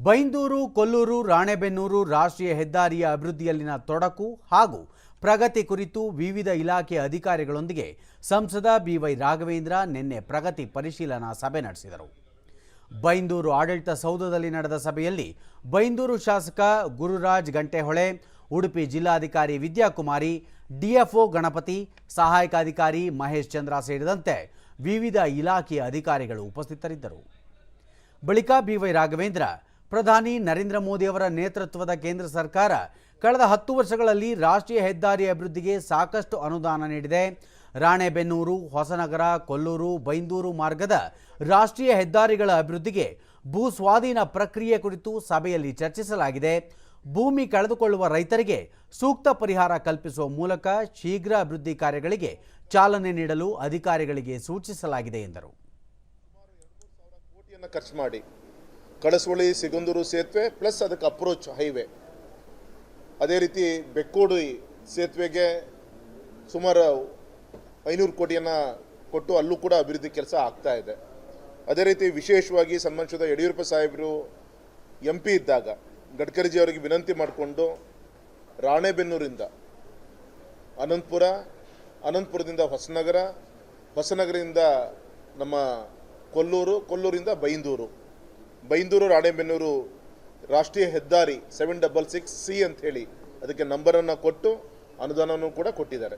ಬೈಂದೂರು, ಕೊಲ್ಲೂರು, ರಾಣೆಬೆನ್ನೂರು ರಾಷ್ಟ್ರೀಯ ಹೆದ್ದಾರಿಯ ಅಭಿವೃದ್ಧಿಯಲ್ಲಿನ ತೊಡಕು ಹಾಗೂ ಪ್ರಗತಿ ಕುರಿತು ವಿವಿಧ ಇಲಾಖೆಯ ಅಧಿಕಾರಿಗಳೊಂದಿಗೆ ಸಂಸದ ಬಿವೈ ರಾಘವೇಂದ್ರ ನಿನ್ನೆ ಪ್ರಗತಿ ಪರಿಶೀಲನಾ ಸಭೆ ನಡೆಸಿದರು. ಬೈಂದೂರು ಆಡಳಿತ ಸೌಧದಲ್ಲಿ ನಡೆದ ಸಭೆಯಲ್ಲಿ ಬೈಂದೂರು ಶಾಸಕ ಗುರುರಾಜ್ ಗಂಟೆಹೊಳೆ, ಉಡುಪಿ ಜಿಲ್ಲಾಧಿಕಾರಿ ವಿದ್ಯಾಕುಮಾರಿ, ಡಿಎಫ್ಒ ಗಣಪತಿ ಸಹಾಯಕ ಅಧಿಕಾರಿ ಮಹೇಶ್ ಚಂದ್ರ ಸೇರಿದಂತೆ ವಿವಿಧ ಇಲಾಖೆಯ ಅಧಿಕಾರಿಗಳು ಉಪಸ್ಥಿತರಿದ್ದರು. ಬಳಿಕ ಬಿವೈ ರಾಘವೇಂದ್ರ ಪ್ರಧಾನಿ ನರೇಂದ್ರ ಮೋದಿ ಅವರ ನೇತೃತ್ವದ ಕೇಂದ್ರ ಸರ್ಕಾರ ಕಳೆದ ಹತ್ತು ವರ್ಷಗಳಲ್ಲಿ ರಾಷ್ಟ್ರೀಯ ಹೆದ್ದಾರಿ ಅಭಿವೃದ್ಧಿಗೆ ಸಾಕಷ್ಟು ಅನುದಾನ ನೀಡಿದೆ. ರಾಣೆಬೆನ್ನೂರು, ಹೊಸನಗರ, ಕೊಲ್ಲೂರು, ಬೈಂದೂರು ಮಾರ್ಗದ ರಾಷ್ಟ್ರೀಯ ಹೆದ್ದಾರಿಗಳ ಅಭಿವೃದ್ಧಿಗೆ ಭೂ ಸ್ವಾಧೀನ ಪ್ರಕ್ರಿಯೆ ಕುರಿತು ಸಭೆಯಲ್ಲಿ ಚರ್ಚಿಸಲಾಗಿದೆ. ಭೂಮಿ ಕಳೆದುಕೊಳ್ಳುವ ರೈತರಿಗೆ ಸೂಕ್ತ ಪರಿಹಾರ ಕಲ್ಪಿಸುವ ಮೂಲಕ ಶೀಘ್ರ ಅಭಿವೃದ್ಧಿ ಕಾರ್ಯಗಳಿಗೆ ಚಾಲನೆ ನೀಡಲು ಅಧಿಕಾರಿಗಳಿಗೆ ಸೂಚಿಸಲಾಗಿದೆ ಎಂದರು. ಕಳಸವಳ್ಳಿ ಸಿಗಂದೂರು ಸೇತುವೆ ಪ್ಲಸ್ ಅದಕ್ಕೆ ಅಪ್ರೋಚ್ ಹೈವೇ ಅದೇ ರೀತಿ ಬೆಕ್ಕೋಡಿ ಸೇತುವೆಗೆ ಸುಮಾರು ಐನೂರು ಕೋಟಿಯನ್ನು ಕೊಟ್ಟು ಅಲ್ಲೂ ಕೂಡ ಅಭಿವೃದ್ಧಿ ಕೆಲಸ ಆಗ್ತಾ ಇದೆ. ಅದೇ ರೀತಿ ವಿಶೇಷವಾಗಿ ಸನ್ಮಾನಿಸಿದ ಯಡಿಯೂರಪ್ಪ ಸಾಹೇಬರು ಎಂ ಪಿ ಇದ್ದಾಗ ಗಡ್ಕರಿಜಿ ಅವರಿಗೆ ವಿನಂತಿ ಮಾಡಿಕೊಂಡು ರಾಣೆಬೆನ್ನೂರಿಂದ ಅನಂತಪುರ, ಅನಂತಪುರದಿಂದ ಹೊಸನಗರ, ಹೊಸನಗರದಿಂದ ನಮ್ಮ ಕೊಲ್ಲೂರು, ಕೊಲ್ಲೂರಿಂದ ಬೈಂದೂರು. ಬೈಂದೂರು, ರಾಣೆಬೆನ್ನೂರು ರಾಷ್ಟ್ರೀಯ ಹೆದ್ದಾರಿ ಸೆವೆನ್ ಡಬಲ್ ಸಿಕ್ಸ್ ಸಿ ಅಂತ ಹೇಳಿ ಅದಕ್ಕೆ ನಂಬರನ್ನು ಕೊಟ್ಟು ಅನುದಾನವನ್ನು ಕೂಡ ಕೊಟ್ಟಿದ್ದಾರೆ.